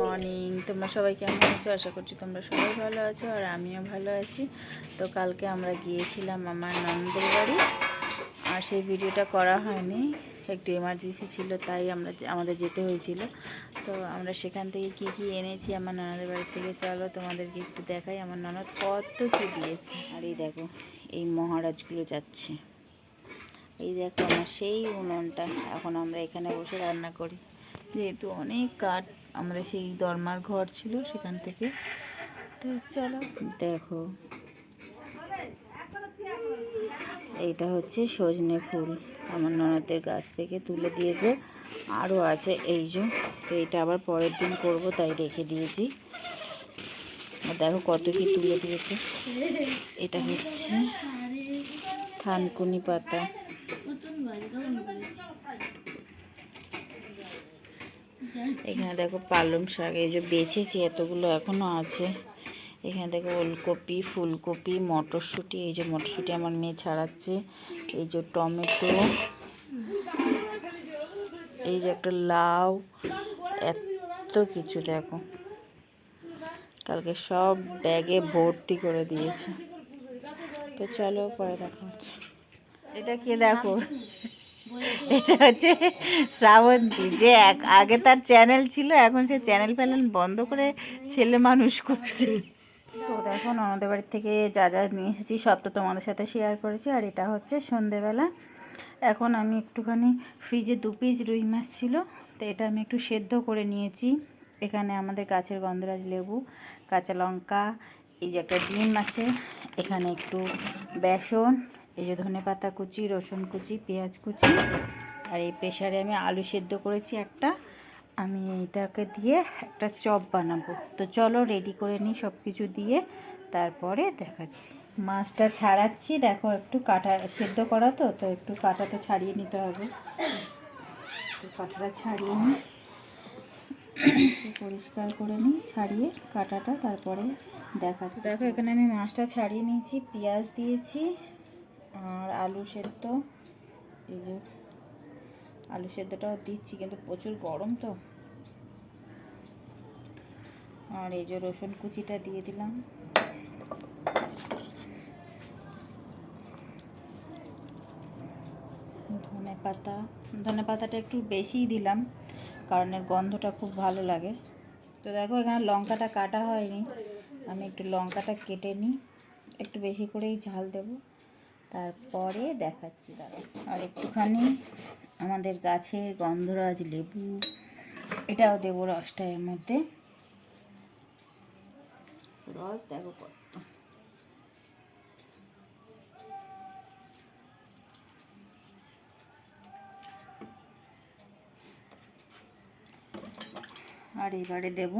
Morning তোমরা সবাই কেমন আছো? আশা করছি তোমরা সবাই ভালো আছো আর আমিও ভালো আছি। তো কালকে আমরা গিয়েছিলাম আমার ননদের বাড়ি আর সেই ভিডিওটা করা হয়নি। একটু এমার্জেন্সি ছিল, তাই আমরা আমাদের যেতে হয়েছিল। তো আমরা সেখান থেকে কি কি এনেছি আমার ননদের বাড়ি থেকে চলো, তোমাদেরকে একটু দেখাই। আমার ননদ কত কি দিয়েছে। আর এই দেখো, এই মহারাজগুলো যাচ্ছে। এই দেখো আমার সেই উনুনটা। এখন আমরা এখানে বসে রান্না করি। যেহেতু অনেক কাঠ আমরা সেই দরমার ঘর ছিল সেখান থেকে। তো চলো। দেখো। এইটা হচ্ছে সজনে ফুল। আমার ননদের গাছ থেকে তুলে দিয়েছে। আরও আছে এই যে। তো এটা আবার পরের দিন করব, তাই রেখে দিয়েছি। দেখো কত কি তুলে দিয়েছে। এটা হচ্ছে থানকুনি পাতা। এখানে দেখো পালং শাক, এই যে বেছেছি, এতগুলো এখনও আছে। এখানে দেখো ওলকপি, ফুলকপি, মটরশুঁটি, এই যে মটরশুঁটি আমার মেয়ে ছাড়াচ্ছে। এই যে টমেটো, এই যে একটা লাউ, এত কিছু দেখো। কালকে সব ব্যাগে ভর্তি করে দিয়েছে। তো চলো পরে দেখা হচ্ছে। এটা কে দেখো? এটা হচ্ছে শ্রাবন্তী, যে আগে তার চ্যানেল ছিল, এখন সে চ্যানেল ফ্যানেল বন্ধ করে ছেলে মানুষ করছে। তো দেখো আমাদের বাড়ির থেকে যা যা নিয়ে এসেছি, সব তো তোমাদের সাথে শেয়ার করেছি, আর এটা হচ্ছে সন্ধেবেলা। এখন আমি একটুখানি ফ্রিজে দু পিস রুই মাছ ছিল, তো এটা আমি একটু সেদ্ধ করে নিয়েছি। এখানে আমাদের গাছের গন্ধরাজ লেবু, কাঁচা লঙ্কা, এই যে একটা ডিম আছে, এখানে একটু বেসন এই যে ধনে পাতা কুচি, রসুন কুচি, পেঁয়াজ কুচি আর এই প্রেশারে আমি আলু সেদ্ধ করেছি একটা। আমি এটাকে দিয়ে একটা চপ বানাবো। তো চলো রেডি করে নিই সব কিছু দিয়ে, তারপরে দেখাচ্ছি। মাছটা ছাড়াচ্ছি। দেখো একটু কাটা সেদ্ধ করা তো তো একটু কাটা তো ছাড়িয়ে নিতে হবে। তো কাটাটা ছাড়িয়ে নিই। পরিষ্কার করে নিই, ছাড়িয়ে কাটাটা তারপরে দেখাচ্ছি। দেখো এখানে আমি মাছটা ছাড়িয়ে নিয়েছি, পেঁয়াজ দিয়েছি আর আলু সেদ্ধ, এই যে আলু সেদ্ধটাও দিচ্ছি, কিন্তু প্রচুর গরম তো। আর এই যে রসুন কুচিটা দিয়ে দিলাম। ধনে পাতা, ধনে পাতাটা একটু বেশিই দিলাম, কারণ এর গন্ধটা খুব ভালো লাগে। তো দেখো, এখানে লঙ্কাটা কাটা হয়নি, আমি একটু লঙ্কাটা কেটে নিই, একটু বেশি করেই ঝাল দেব। তারপরে দেখাচ্ছি দাদা। আর একটুখানি আমাদের গাছের গন্ধরাজ লেবু, এটাও দেবো রসটা এর মধ্যে। রস দেখো কত। আর এবারে দেব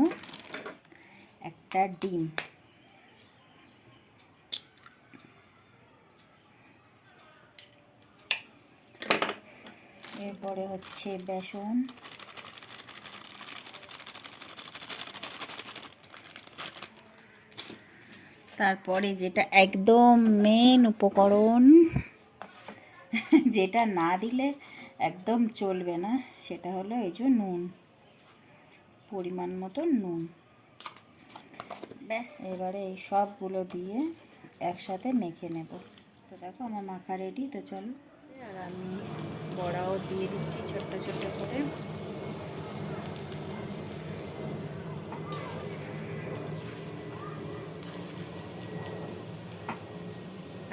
একটা ডিম। এরপরে হচ্ছে বেসন। তারপরে যেটা একদম মেন উপকরণ যেটা না দিলে একদম চলবে না সেটা হলো এই যে নুন পরিমাণ মতো নুন। ব্যাস। এবারে এই সবগুলো দিয়ে একসাথে মেখে নেব। তো দেখো আমার মাখা রেডি তো চলো। আর আমি বড়াও দিয়ে দিচ্ছি ছোট্ট ছোট্ট করে।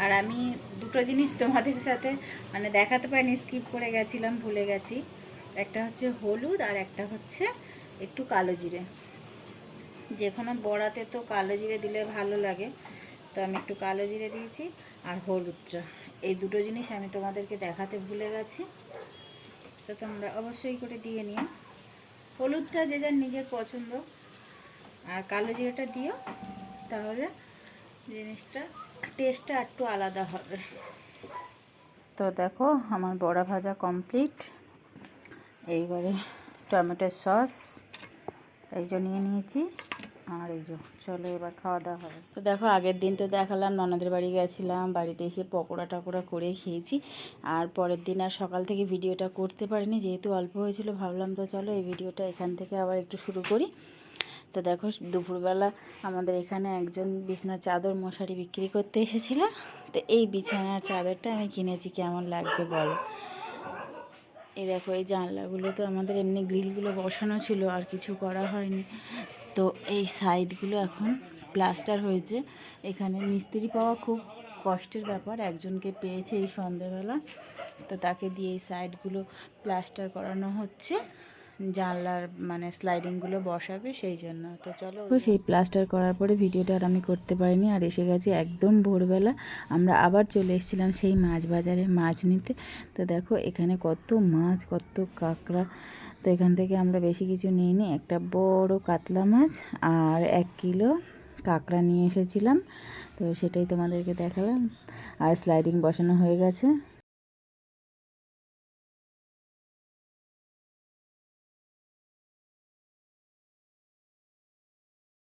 আর আমি দুটো জিনিস তোমাদের সাথে মানে দেখাতে পারিনি স্কিপ করে গেছিলাম, ভুলে গেছি। একটা হচ্ছে হলুদ আর একটা হচ্ছে একটু কালো জিরে। যে কোনো বড়াতে তো কালো জিরে দিলে ভালো লাগে, তো আমি একটু কালো জিরে দিয়েছি আর হলুদটা। এই দুটো জিনিস আমি তোমাদেরকে দেখাতে ভুলে গেছি। তো তোমরা অবশ্যই করে দিয়ে নিও। হলুদটা যে যার নিজের পছন্দ, আর কালো জিরাটা দিও, তাহলে জিনিসটা টেস্টটা একটু আলাদা হবে। তো দেখো, আমার বড়া ভাজা কমপ্লিট এইবারে টমেটোর সস এই নিয়ে নিয়েছি। আর এই যে, চলো এবার খাওয়া দাওয়া হবে। তো দেখো, আগের দিন তো দেখালাম, ননদের বাড়ি গেছিলাম, বাড়িতে এসে পকোড়া টকোড়া করে খেয়েছি। আর পরের দিন আর সকাল থেকে ভিডিওটা করতে পারিনি, যেহেতু অল্প হয়েছিল, ভাবলাম তো চলো এই ভিডিওটা এখান থেকে আবার একটু শুরু করি। তো দেখো, দুপুরবেলা আমাদের এখানে একজন বিছনার চাদর মশারি বিক্রি করতে এসেছিল। তো এই বিছানার চাদরটা আমি কিনেছি, কেমন লাগছে বলো? এই দেখো, এই জানলাগুলো তো আমাদের এমনি গ্রিলগুলো বসানো ছিল, আর কিছু করা হয়নি। তো এই সাইডগুলো এখন প্লাস্টার হয়েছে। এখানে মিস্ত্রি পাওয়া খুব কষ্টের ব্যাপার। একজনকে পেয়েছে এই সন্ধেবেলা। তো তাকে দিয়ে এই সাইডগুলো প্লাস্টার করানো হচ্ছে। জানলার মানে স্লাইডিংগুলো বসাবে, সেই জন্য। তো চলো সেই প্লাস্টার করার পরে ভিডিওটা আর আমি করতে পারিনি, আর এসে গেছি একদম ভোরবেলা। আমরা আবার চলে এসেছিলাম সেই মাছ বাজারে, মাছ নিতে। তো দেখো, এখানে কত মাছ, কত কাঁকড়া। তো এখান থেকে আমরা বেশি কিছু নিইনি, একটা বড় কাতলা মাছ আর এক কিলো কাঁকড়া নিয়ে এসেছিলাম। তো সেটাই তোমাদেরকে দেখালাম। আর স্লাইডিং বসানো হয়ে গেছে।